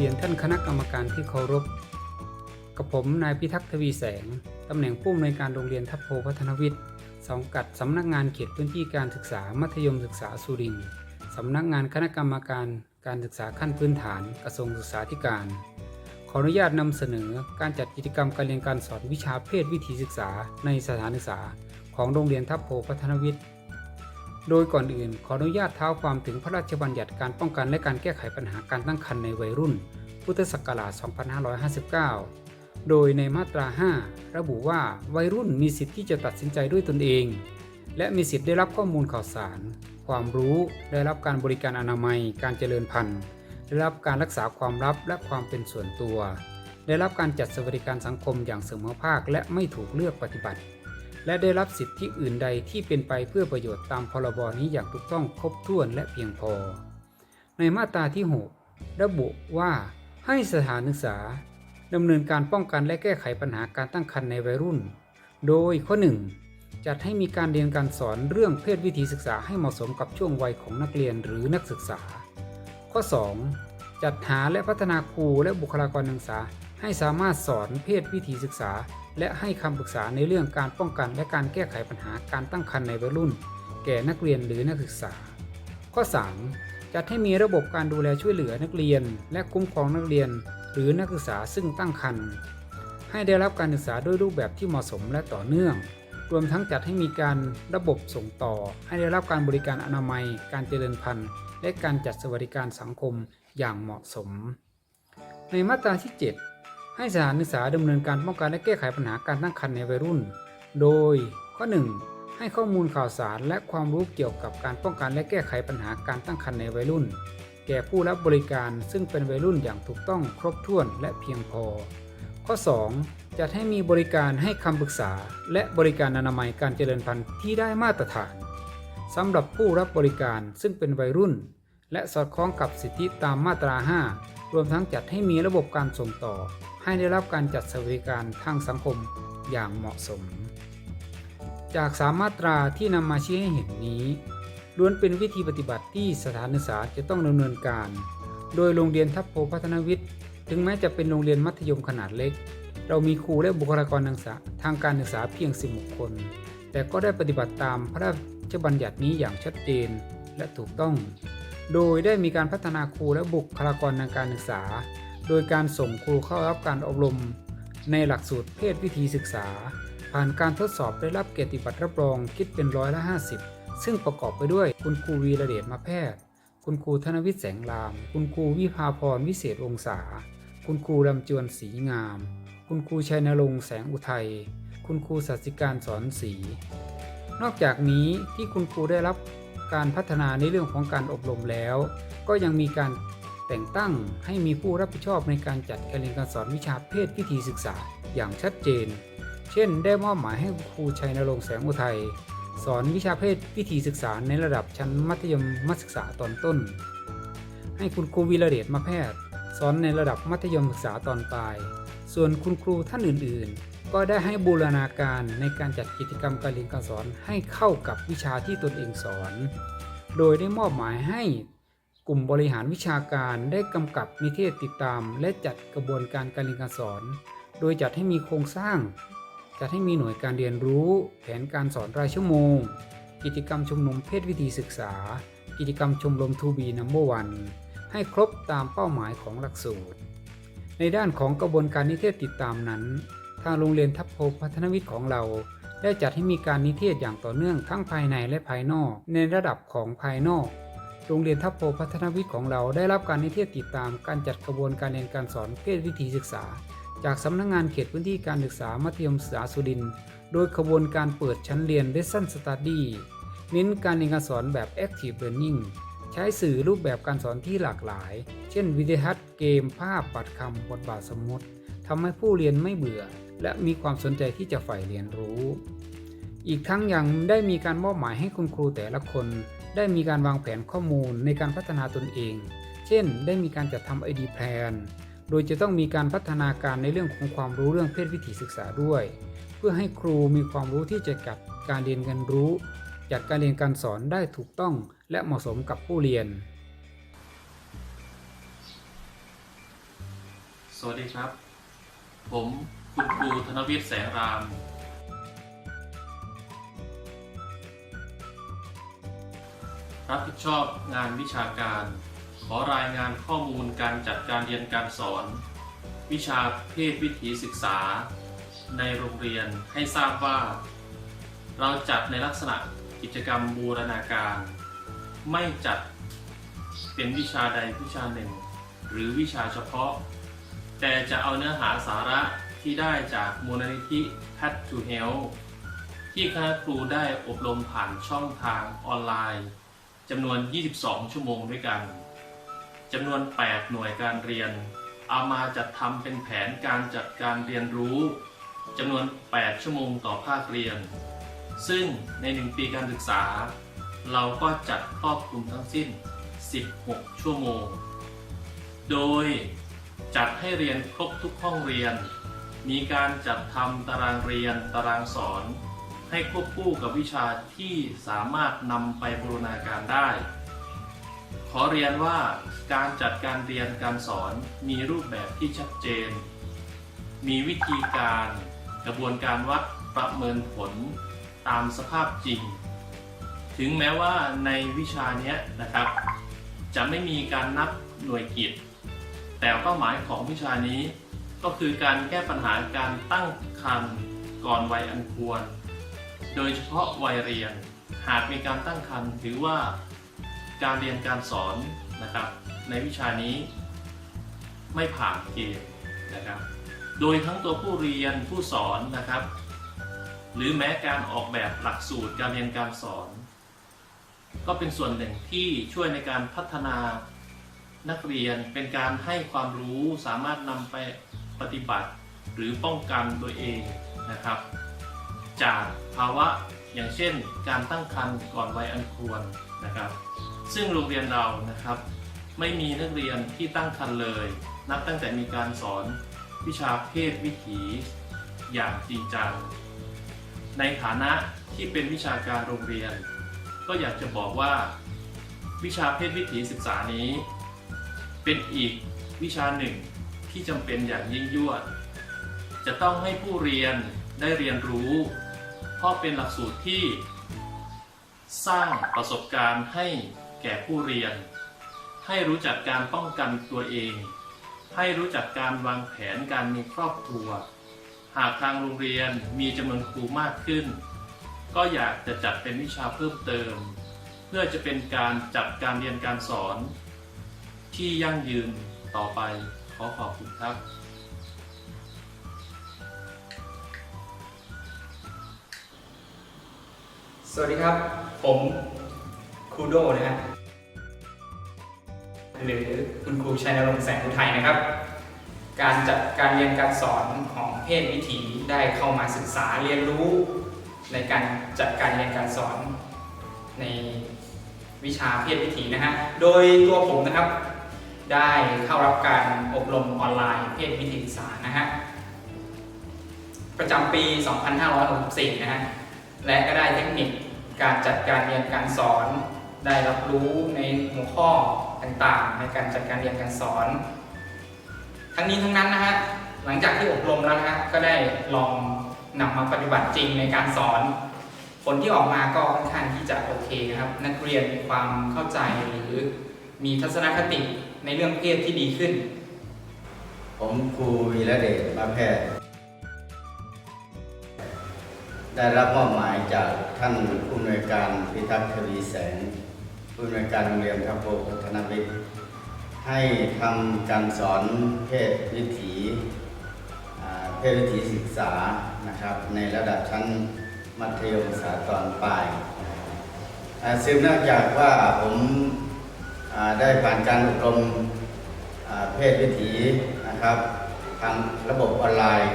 เรียนท่านคณะกรรมการที่เคารพ กับผมนายพิทักษ์ทวีแสง ตำแหน่งผู้อำนวยการโรงเรียนทัพโพพัฒนวิทย์สังกัดสำนักงานเขตพื้นที่การศึกษามัธยมศึกษาสุรินทร์สำนักงานคณะกรรมการการศึกษาขั้นพื้นฐานกระทรวงศึกษาธิการ ขออนุญาตนำเสนอการจัดกิจกรรมการเรียนการสอนวิชาเพศวิถีศึกษาในสถานศึกษา ของโรงเรียนทัพโพพัฒนวิทย์ โดยก่อนอื่นขออนุญาตเท้าความถึงพระราชบัญญัติการป้องกันและการแก้ไขปัญหาการตั้งครรภ์ในวัยรุ่น พุทธศักราช 2559 โดยในมาตรา 5 ระบุว่าวัยรุ่นมีสิทธิ์ที่จะตัดสินใจด้วยตนเอง และมีสิทธิ์ได้รับข้อมูลข่าวสาร ความรู้ ได้รับการบริการอนามัย การเจริญพันธุ์ ได้รับการรักษาความลับและความเป็นส่วนตัว ได้รับการจัดสวัสดิการสังคมอย่างเสมอภาคและไม่ถูกเลือกปฏิบัติ และได้รับสิทธิอื่นใดที่เป็นไปเพื่อประโยชน์ตามพรบนี้อย่างถูกต้องครบถ้วนและเพียงพอ ในมาตราที่ 6 ระบุว่าให้สถานศึกษาดำเนินการป้องกันและแก้ไขปัญหาการตั้งครรภ์ในวัยรุ่น โดยข้อ 1 จัดให้มีการเรียนการสอนเรื่องเพศวิถีศึกษาให้เหมาะสมกับช่วงวัยของนักเรียนหรือนักศึกษา ข้อ 2 จัดหาและพัฒนาครูและบุคลากรนักศึกษา ให้สามารถสอนเพศวิถีศึกษา และให้คำปรึกษาในเรื่องการป้องกัน และการแก้ไขปัญหาการตั้งครรภ์ในวัยรุ่น แก่นักเรียนหรือนักศึกษา ข้อ 3 จัดให้มีระบบการดูแลช่วยเหลือนักเรียน และคุ้มครองนักเรียน หรือนักศึกษาซึ่งตั้งครรภ์ให้ได้รับการศึกษาด้วยรูปแบบที่เหมาะสมและต่อเนื่อง รวมทั้งจัดให้มีการระบบส่งต่อ ให้ได้รับการบริการอนามัย การเจริญพันธุ์ และการจัดสวัสดิการสังคมอย่างเหมาะสม ในมาตราที่ 7 ให้สถานศึกษาดำเนินการป้องกันและแก้ไขปัญหาการตั้งครรภ์ในวัยรุ่น โดยข้อ 1 ให้ข้อมูลข่าวสารและความรู้เกี่ยวกับการป้องกันและแก้ไขปัญหาการตั้งครรภ์ในวัยรุ่น แก่ผู้รับบริการซึ่งเป็นวัยรุ่นอย่างถูกต้องครบถ้วนและเพียงพอ ข้อ 2 จัดให้มีบริการให้คำปรึกษา และบริการอนามัยการเจริญพันธุ์ที่ได้มาตรฐานสำหรับผู้รับบริการซึ่งเป็นวัยรุ่น และสอดคล้องกับสิทธิตามมาตรา 5 รวมทั้งจัดให้มีระบบการส่งต่อ ให้ได้รับการจัดสวัสดิการทางสังคมอย่างเหมาะสม จากสามมาตราที่นำมาชี้ให้เห็นนี้ล้วนเป็นวิธีปฏิบัติที่สถานศึกษาจะต้องดำเนินการ โดยโรงเรียนทัพโพพัฒนวิทย์ ถึงแม้จะเป็นโรงเรียนมัธยมขนาดเล็ก เรามีครูและบุคลากรทางกาทางการศึกษาเพียง10คน แต่ก็ได้ปฏิบัติตามพระราชบัญญัตินี้อย่างชัดเจนและถูกต้อง โดยได้มีการพัฒนาครูและบุคลากรทางการศึกษา โดยการส่งครูเข้ารับการอบรม ในหลักสูตรเพศวิธีศึกษา ผ่านการทดสอบได้รับเกียรติบัตรรับรองคิดเป็นร้อยละ 50 ซึ่งประกอบไปด้วยคุณครูวีระเดชมาแพทย์ คุณครูธนวิทย์แสงราม คุณครูวิภาพรวิเศษวงศา คุณครูลำจวนศรีงาม คุณครูชัยนรงค์แสงอุทัย คุณครูสัสิการสอนศรีนอกจากนี้ที่คุณครูได้รับ การพัฒนาในเรื่องของการอบรมแล้ว ก็ยังมีการแต่งตั้งให้มีผู้รับผิดชอบในการจัดการเรียนการสอนวิชาเพศวิธีศึกษาอย่างชัดเจน เช่น ได้มอบหมายให้ครูชัยนรงค์แสงอุทัยสอนวิชาเพศวิธีศึกษาในระดับชั้นมัธยมมัธยศึกษาตอนต้น ให้คุณครูวีระเดชมาแพทย์ สอนในระดับมัธยมศึกษาตอนปลาย ส่วนคุณครูท่านอื่นๆ ก็ได้ให้บูรณาการในการจัดกิจกรรมการเรียนการสอนให้เข้ากับวิชาที่ตนเองสอน โดยได้มอบหมายให้กลุ่มบริหารวิชาการได้กำกับนิเทศติดตาม และจัดกระบวนการการเรียนการสอน โดยจัดให้มีโครงสร้าง จัดให้มีหน่วยการเรียนรู้ แผนการสอนรายชั่วโมง กิจกรรมชุมนุมเพศวิธีศึกษา กิจกรรมชมรมทูบีนัมเบอร์วันให้ครบตามเป้าหมายของหลักสูตร ในด้านของกระบวนการนิเทศติดตามนั้น ทางโรงเรียนทัพโพพัฒนวิทย์ของเรา ได้จัดให้มีการนิเทศอย่างต่อเนื่องทั้งภายในและภายนอก ในระดับของภายนอก โรงเรียนทัพโพพัฒนวิทย์ของเราได้รับการนิเทศติดตามการจัดกระบวนการเรียนการสอนเพศวิธีศึกษา จากสำนักงงานเขตพื้นที่การศึกษามัธยมศึกษาสุรินทร์โดยขบวนการเปิดชั้นเรียน Lesson Study เน้นการเรียนการสอนแบบ Active Learning ใช้สื่อรูปแบบการสอนที่หลากหลาย เช่นวิดีทัศน์เกม ภาพปัดคำบทบาทสมมติทำให้ผู้เรียนไม่เบื่อ และมีความสนใจที่จะใฝ่เรียนรู้ อีกทั้งยังได้มีการมอบหมายให้คุณครูแต่ละคน ได้มีการวางแผนข้อมูลในการพัฒนาตนเอง เช่น ได้มีการจัดทำ ID Plan โดยจะต้องมีการพัฒนาการในเรื่องของความรู้เรื่องเพศวิถีศึกษาด้วย เพื่อให้ครูมีความรู้ที่จะจัดการเรียนการรู้ จัดการเรียนการสอนได้ถูกต้องและเหมาะสมกับผู้เรียน สวัสดีครับ ผม คุณครูธนวิทย์แสงราม รับผิดชอบงานวิชาการ ขอรายงานข้อมูลการจัดการเรียนการสอน วิชาเพศวิถีศึกษา ในโรงเรียนให้ทราบว่า เราจัดในลักษณะกิจกรรมบูรณาการ ไม่จัดเป็นวิชาใดวิชาหนึ่ง หรือวิชาเฉพาะ แต่จะเอาเนื้อหาสาระ ที่ได้จากมูลนิธิ p a t to Help ที่คณะครูได้อบรมผ่านช่องทางออนไลน์จำนวน 22 ชั่วโมงด้วยกันจำนวน 8 หน่วยการเรียน เอามาจัดทำเป็นแผนการจัดการเรียนรู้จำนวน 8 ชั่วโมงต่อภาคเรียน ซึ่งใน 1 ปีการศึกษา เราก็จัดครอบคลุมทั้งสิ้น 16 ชั่วโมง โดยจัดให้เรียนครบทุกห้องเรียน มีการจัดทำตารางเรียนตารางสอน ให้ควบคู่กับวิชาที่สามารถนำไปบูรณาการได้ ขอเรียนว่าการจัดการเรียนการสอนมีรูปแบบที่ชัดเจน มีวิธีการกระบวนการวัดประเมินผลตามสภาพจริง ถึงแม้ว่าในวิชานี้นะครับ จะไม่มีการนับหน่วยกิจ แต่เป้าหมายของวิชานี้ ก็คือการแก้ปัญหาการตั้งครรภ์ก่อนวัยอันควร โดยเฉพาะวัยเรียน หากมีการตั้งครรภ์ถือว่าการเรียนการสอนนะครับ ในวิชานี้ไม่ผ่านเกณฑ์นะครับ โดยทั้งตัวผู้เรียนผู้สอนนะครับ หรือแม้การออกแบบหลักสูตรการเรียนการสอน ก็เป็นส่วนหนึ่งที่ช่วยในการพัฒนานักเรียนเป็นการให้ความรู้สามารถนำไป ปฏิบัติหรือป้องกันตัวเองนะครับ จากภาวะอย่างเช่น การตั้งครรภ์ก่อนวัยอันควรนะครับ ซึ่งโรงเรียนเรานะครับ ไม่มีนักเรียนที่ตั้งครรภ์เลย นับตั้งแต่มีการสอนวิชาเพศวิถีอย่างจริงจังในฐานะที่เป็นวิชาการโรงเรียน ก็อยากจะบอกว่า วิชาเพศวิถีศึกษานี้ เป็นอีกวิชาหนึ่ง ที่จำเป็นอย่างยิ่งยวด จะต้องให้ผู้เรียนได้เรียนรู้ เพราะเป็นหลักสูตรที่ สร้างประสบการณ์ให้แก่ผู้เรียน ให้รู้จักการป้องกันตัวเอง ให้รู้จักการวางแผนการมีครอบครัว หากทางโรงเรียนมีจำนวนครูมากขึ้น ก็อยากจะจัดเป็นวิชาเพิ่มเติม เพื่อจะเป็นการจัดการเรียนการสอนที่ยั่งยืนต่อไป ขอขอบคุณครับสวัสดีครับ ผมครูโดนะฮะหรือคุณครูชัยนรงค์แสงอุทัยนะครับ การจัดการเรียนการสอนของเพศวิถีได้เข้ามาศึกษาเรียนรู้ ในการจัดการเรียนการสอนในวิชาเพศวิถีนะฮะ โดยตัวผมนะครับ ได้เข้ารับการอบรมออนไลน์เพศวิถีศึกษานะฮะประจำปี 2564 นะฮะ และก็ได้เทคนิคการจัดการเรียนการสอน ได้รับรู้ในหัวข้อต่างๆ ในการจัดการเรียนการสอน ทั้งนี้ทั้งนั้นนะฮะ หลังจากที่อบรมแล้วนะฮะ ก็ได้ลองนำมาปฏิบัติจริงในการสอน ผลที่ออกมาก็ค่อนข้างที่จะโอเคนะครับ นักเรียนมีความเข้าใจหรือมีทัศนคติ ในเรื่องเพศที่ดีขึ้น ผมครูวีระเดชมาแพทย์ ได้รับมอบหมายจากท่านผู้อำนวยการพิทักษ์ทวีแสงผู้อำนวยการโรงเรียนทัพโพพัฒนวิทย์ให้ทำการสอนเพศวิถีเพศวิถีศึกษานะครับ ในระดับชั้นมัธยมศึกษาตอนปลายอาซึ่งเนื่องจากว่าผม ได้ผ่านการอบรมเพศวิถีนะครับ ทางระบบออนไลน์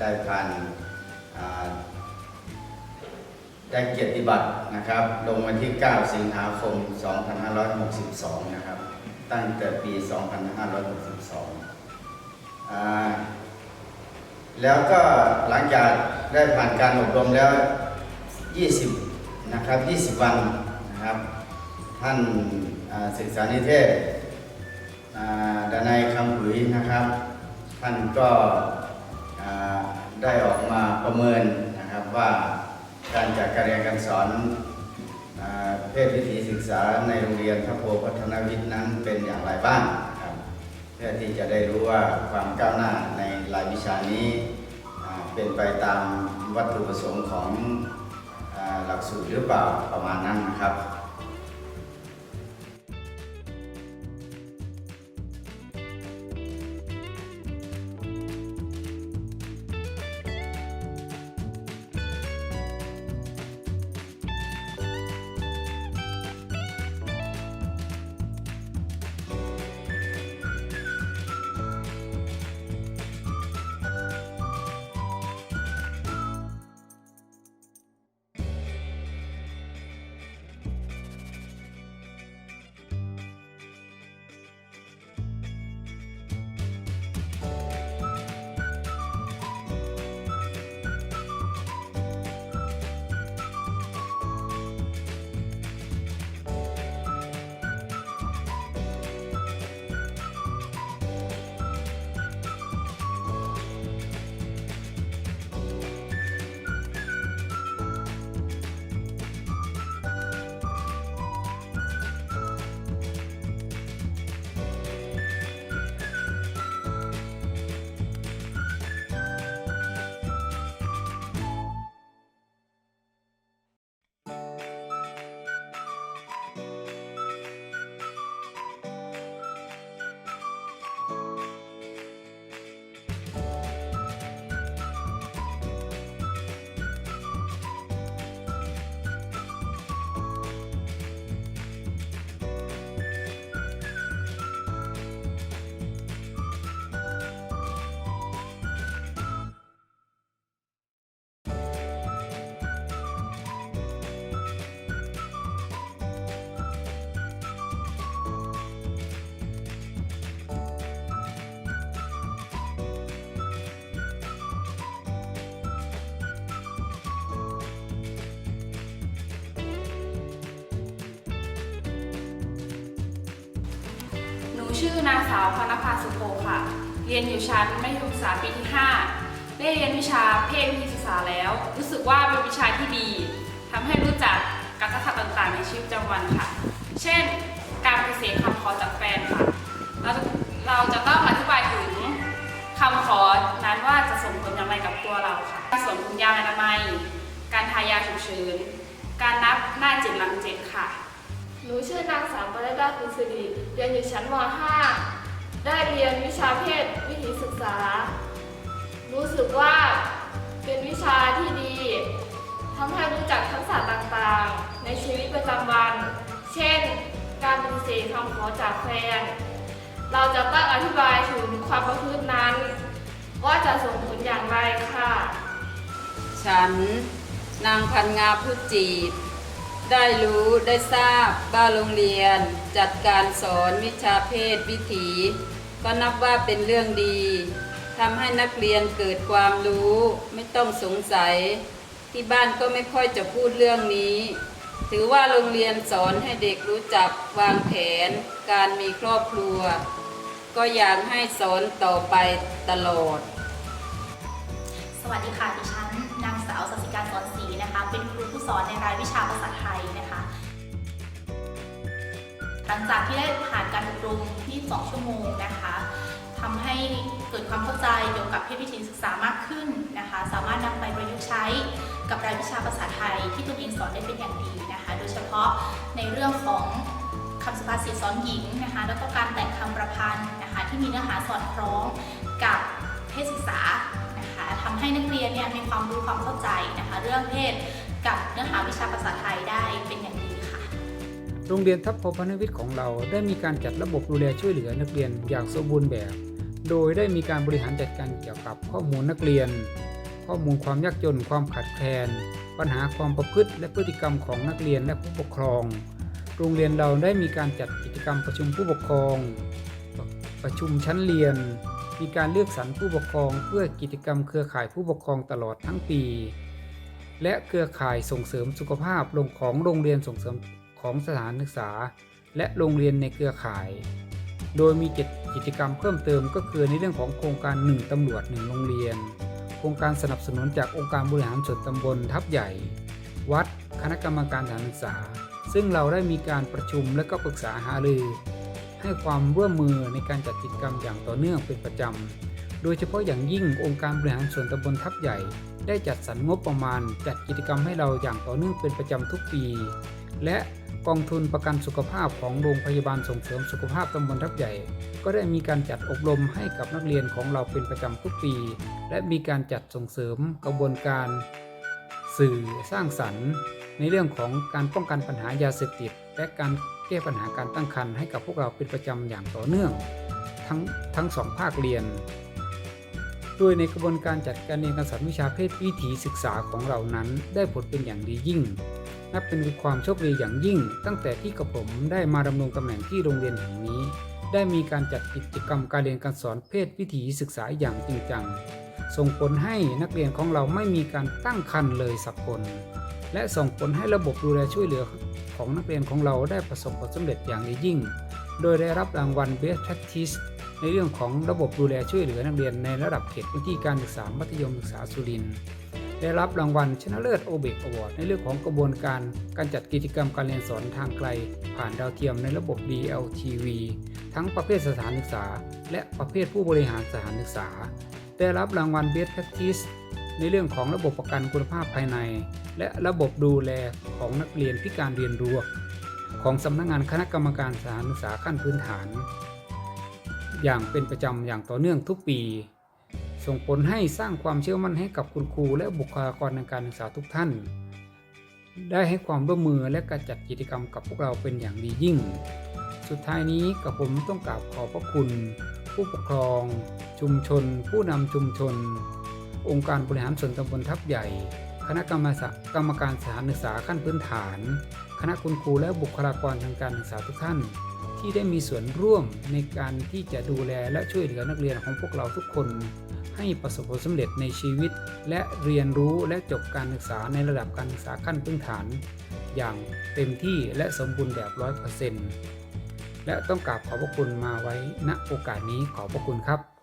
ได้ผ่านได้เกียรติบัตรนะครับ ลงวันที่ 9 สิงหาคม 2562 นะครับ ตั้งแต่ปี 2562 แล้วก็หลังจากได้ผ่านการอบรมแล้ว 20 นะครับ 20 วันนะครับ ท่าน ศึกษานิเทศดานายคำผุยนะครับ ท่านก็ได้ออกมาประเมินนะครับว่าการจัดการเรียนการสอนเพศวิถีศึกษาในโรงเรียนทัพโพพัฒนวิทย์นั้นเป็นอย่างไรบ้างครับเพื่อที่จะได้รู้ว่าความก้าวหน้าในรายวิชานี้เป็นไปตามวัตถุประสงค์ของหลักสูตรหรือเปล่าประมาณนั้นนะครับ ชื่อนางสาวพรณภาสุโภค่ะ เรียนอยู่ชั้นมัธยมศึกษาปีที่ 5 ได้เรียนวิชาเพศวิทยาศึกษาแล้ว รู้สึกว่าเป็นวิชาที่ดีทำให้รู้จักการทักษะต่างๆ ในชีวิตประจำวันค่ะ เช่น การปฏิเสธคำขอจากแฟนค่ะ เราจะเราจะต้องอธิบายถึงคำขอนั้นว่าจะส่งผลอย่างไรกับตัวเราค่ะ การสวมถุงยางอนามัย การทายาฉุกเฉิน การนับหน้าเจ็ดหลังเจ็ดค่ะ หนูชื่อนางสาวปรดาคุณสิริเรียนอยู่ชั้นม .5 ได้เรียนวิชาเพศวิถีศึกษา รู้สึกว่าเป็นวิชาที่ดีทำให้รู้จักทักษะต่างๆ ในชีวิตประจำวัน เช่น การปฏิเสธคำขอจากแฟน เราจะต้องอธิบายถึงความประพฤตินั้น ว่าจะส่งผลอย่างไรค่ะ ฉัน นางพันงาพุจีบ ได้รู้ได้ทราบว่าโรงเรียน จัดการสอนวิชาเพศวิถี ก็นับว่าเป็นเรื่องดีทำให้นักเรียนเกิดความรู้ไม่ต้องสงสัย ที่บ้านก็ไม่ค่อยจะพูดเรื่องนี้ ถือว่าโรงเรียนสอนให้เด็กรู้จักวางแผน การมีครอบครัว ก็อยากให้สอนต่อไปตลอด สวัสดีค่ะดิฉันนางสาวสัสิการสอนศรีนะคะเป็น สอนในรายวิชาภาษาไทยนะคะ หลังจากที่ได้ผ่านการอบรม22ชั่วโมงนะคะทำให้เกิดความเข้าใจเกี่ยวกับเพศวิถีศึกษามากขึ้นนะคะ สามารถนำไปประยุกต์ใช้กับรายวิชาภาษาไทยที่ตนเองสอนได้เป็นอย่างดีนะคะ โดยเฉพาะในเรื่องของคำสุภาษิตสอนหญิงนะคะ แล้วก็การแต่งคำประพันธ์นะคะ ที่มีเนื้อหาสอดคล้องกับเพศศึกษานะคะทำให้นักเรียนเนี่ยมีความรู้ความเข้าใจนะคะ เรื่องเพศ กับเนื้อหาวิชาภาษาไทยได้เป็นอย่างดีค่ะ โรงเรียนทัพพพนวิทย์ของเราได้มีการจัดระบบดูแลช่วยเหลือนักเรียนอย่างสมบูรณ์แบบ โดยได้มีการบริหารจัดการเกี่ยวกับข้อมูลนักเรียน ข้อมูลความยากจน ความขาดแคลน ปัญหาความประพฤติ และพฤติกรรมของนักเรียนและผู้ปกครอง โรงเรียนเราได้มีการจัดกิจกรรมประชุมผู้ปกครอง ประชุมชั้นเรียน มีการเลือกสรรผู้ปกครอง เพื่อกิจกรรมเครือข่ายผู้ปกครองตลอดทั้งปี และเครือข่ายส่งเสริมสุขภาพลงของโรงเรียนส่งเสริมของสถานศึกษา และโรงเรียนในเครือข่าย โดยมีกิจกิจกรรมเพิ่มเติมก็คือในเรื่องของโครงการ 1ตำรวจ 1 โรงเรียน โครงการสนับสนุนจากองค์การบริหารส่วนตำบลทับใหญ่ วัด คณะกรรมการสถานศึกษา ซึ่งเราได้มีการประชุมและก็ปรึกษาหารือ ให้ความร่วมมือในการจัดกิจกรรมอย่างต่อเนื่องเป็นประจำ โดยเฉพาะอย่างยิ่งองค์การบริหารส่วนตำบลทับใหญ่ ได้จัดสรรงบประมาณจัดกิจกรรมให้เราอย่างต่อเนื่องเป็นประจำทุกปี และกองทุนประกันสุขภาพของโรงพยาบาลส่งเสริมสุขภาพตำบลทับใหญ่ ก็ได้มีการจัดอบรมให้กับนักเรียนของเราเป็นประจำทุกปี และมีการจัดส่งเสริมกระบวนการ สื่อสร้างสรรค์ ในเรื่องของการป้องกันปัญหายาเสพติด และการแก้ปัญหาการตั้งครรภ์ให้กับพวกเราเป็นประจำอย่างต่อเนื่อง ทั้งทั้งสองภาคเรียน โดยในกระบวนการจัดการเรียนการสอนวิชาเพศวิถีศึกษาของเรานั้น ได้ผลเป็นอย่างดียิ่ง นับเป็นความโชคดีอย่างยิ่ง ตั้งแต่ที่กระผมได้มาดำรงตำแหน่งที่โรงเรียนแห่งนี้ ได้มีการจัดกิจกรรมการเรียนการสอนเพศวิถีศึกษาอย่างจริงจัง ส่งผลให้นักเรียนของเราไม่มีการตั้งครรภ์เลยสักคน และส่งผลให้ระบบดูแลช่วยเหลือของนักเรียนของเราได้ประสบผลสำเร็จอย่างดียิ่ง โดยได้รับรางวัล Best Practice ในเรื่องของระบบดูแลช่วยเหลือนักเรียนในระดับเขตพื้นที่การศึกษามัธยมศึกษาสุรินทร์ได้รับรางวัลชนะเลิศโอเบกอวอร์ดในเรื่องของกระบวนการการจัดกิจกรรมการเรียนสอนทางไกล ผ่านดาวเทียมในระบบ DLTV ทั้งประเภทสถานศึกษา และประเภทผู้บริหารสถานศึกษา ได้รับรางวัล Best Practice ในเรื่องของระบบประกันคุณภาพภายใน และระบบดูแลของนักเรียนพิการเรียนรู้ของสำนักงานคณะกรรมการสถานศึกษาขั้นพื้นฐาน อย่างเป็นประจำอย่างต่อเนื่องทุกปี ส่งผลให้สร้างความเชื่อมั่นให้กับคุณครูและบุคลากรในการศึกษาทุกท่าน ได้ให้ความร่วมมือและการจัดกิจกรรมกับพวกเราเป็นอย่างดียิ่ง สุดท้ายนี้กับผมต้องกราบขอบพระคุณ ผู้ปกครอง ชุมชน ผู้นำชุมชน องค์การบริหารส่วนตำบลทับใหญ่ คณะกรรมกรรมการสถานศึกษาขั้นพื้นฐาน คณะคุณครูและบุคลากรทางการศึกษาทุกท่าน ที่ได้มีส่วนร่วมในการที่จะดูแลและช่วยเหลือนักเรียนของพวกเราทุกคน ให้ประสบผลสำเร็จในชีวิต และเรียนรู้และจบการศึกษาในระดับการศึกษาขั้นพื้นฐาน อย่างเต็มที่และสมบูรณ์แบบร้อยเปอร์เซ็นต์และต้องกราบขอบพระคุณมาไว้ณโอกาสนี้ขอบพระคุณครับ